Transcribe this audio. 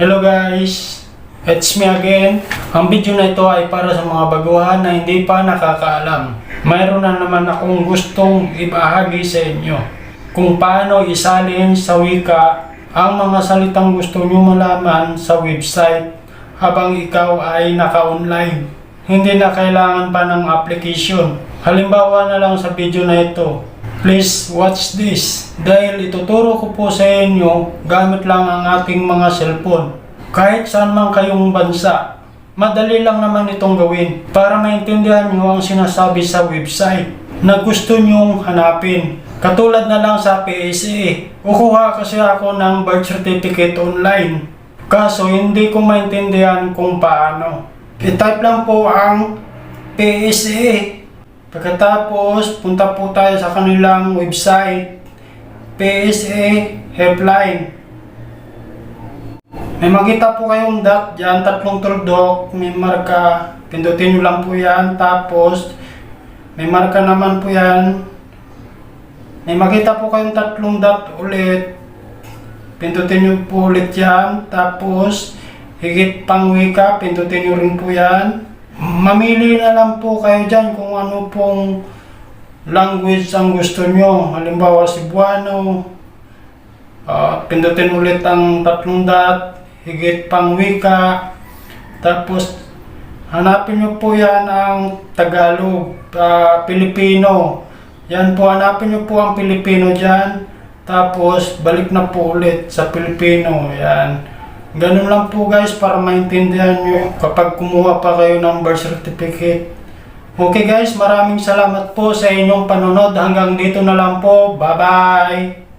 Hello guys, it's me again. Ang video na ito ay para sa mga baguhan na hindi pa nakakaalam. Mayroon na naman akong gustong ibahagi sa inyo kung paano isalin sa wika ang mga salitang gusto nyo malaman sa website habang ikaw ay naka-online. Hindi na kailangan pa ng application. Halimbawa na lang sa video na ito. Please watch this dahil ituturo ko po sa inyo gamit lang ang ating mga cellphone. Kahit saan man kayong bansa, madali lang naman itong gawin para maintindihan nyo ang sinasabi sa website na gusto nyong hanapin. Katulad na lang sa PSA, kukuha kasi ako ng birth certificate online. Kaso hindi ko maintindihan kung paano. I-type lang po ang PSA Pagkatapos, punta po tayo sa kanilang website, PSA Helpline. May makita po kayong dot dyan, tatlong tuldok, may marka, pindutin nyo lang po yan, tapos may marka naman po yan. May makita po kayong tatlong dot ulit, pindutin nyo po ulit yan, tapos higit pang wika, pindutin nyo rin po yan. Mamili na lang po kayo dyan kung ano pong language ang gusto nyo. Halimbawa, Cebuano. Ah, pindutin ulit ang tatlong dot, higit pang wika. Tapos, hanapin nyo po yan ang Tagalog, ah, Pilipino. Yan po, hanapin nyo po ang Pilipino dyan. Tapos, balik na po ulit sa Pilipino. Yan. Ganun lang po guys para maintindihan nyo kapag kumuha pa kayo ng birth certificate. Okay guys, maraming salamat po sa inyong panonood. Hanggang dito na lang po. Bye-bye!